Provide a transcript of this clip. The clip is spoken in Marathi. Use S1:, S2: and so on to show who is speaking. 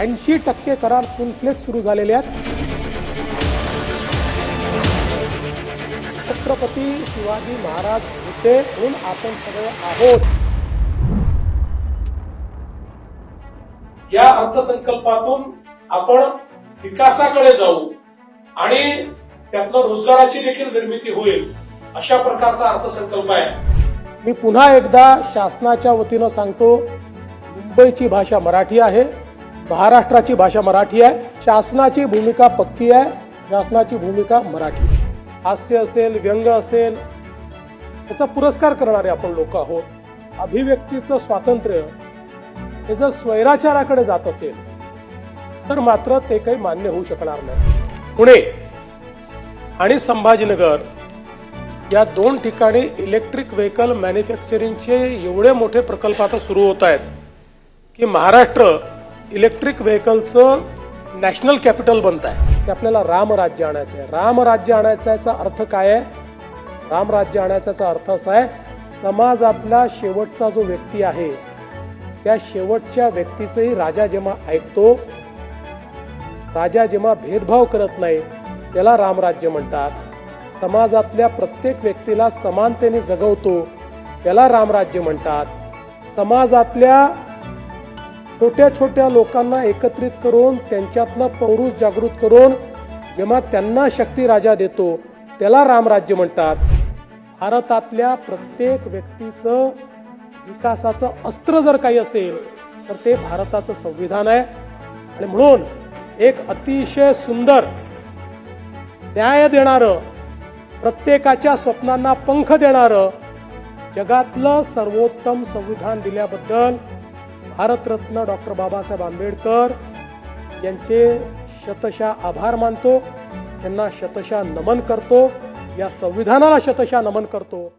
S1: ऐंशी टक्के करार फुलफ्लेक्स सुरू झालेले आहेत. छत्रपती शिवाजी महाराज होते म्हणून आपण सगळे आहोत. या अर्थसंकल्पातून आपण विकासाकडे जाऊ आणि त्यातनं रोजगाराची देखील निर्मिती होईल अशा प्रकारचा अर्थसंकल्प आहे. मी पुन्हा एकदा शासनाच्या वतीनं सांगतो मुंबईची भाषा मराठी आहे. महाराष्ट्राची भाषा मराठी आहे. शासनाची भूमिका पक्की आहे. शासनाची भूमिका मराठी. हास्य असेल व्यंग असेल त्याचा पुरस्कार करणारे आपण लोक आहोत. अभिव्यक्तीचं स्वातंत्र्य हे जर स्वैराचाराकडे जात असेल तर मात्र ते काही मान्य होऊ शकणार नाही. पुणे आणि संभाजीनगर या दोन ठिकाणी इलेक्ट्रिक व्हेकल मॅन्युफॅक्चरिंगचे एवढे मोठे प्रकल्प आता सुरू होत आहेत की महाराष्ट्र इलेक्ट्रिक व्हेकलचं नॅशनल कॅपिटल बनत आहे. ते आपल्याला रामराज्य आणायचं आहे. रामराज्य आणायचा अर्थ काय आहे? रामराज्य आणायचा अर्थ असा आहे समाजातला शेवटचा जो व्यक्ती आहे त्या शेवटच्या व्यक्तीचंही राजा जेव्हा ऐकतो राजा जेव्हा भेदभाव करत नाही त्याला रामराज्य म्हणतात. समाजातल्या प्रत्येक व्यक्तीला समानतेने जगवतो त्याला रामराज्य म्हणतात. समाजातल्या छोट्या छोट्या लोकांना एकत्रित करून त्यांच्यातलं पौरुष जागृत करून जेव्हा त्यांना शक्ती राजा देतो त्याला रामराज्य म्हणतात. भारतातल्या प्रत्येक व्यक्तीचं विकासाचं अस्त्र जर काही असेल तर ते भारताचं संविधान आहे. आणि म्हणून एक अतिशय सुंदर न्याय देणारं प्रत्येकाच्या स्वप्नांना पंख देणारं जगातलं सर्वोत्तम संविधान दिल्याबद्दल भारतरत्न डॉक्टर बाबासाहेब आंबेडकर यांचे शतशा आभार मानतो त्यांना शतशा नमन करतो या संविधानाला शतशा नमन करतो.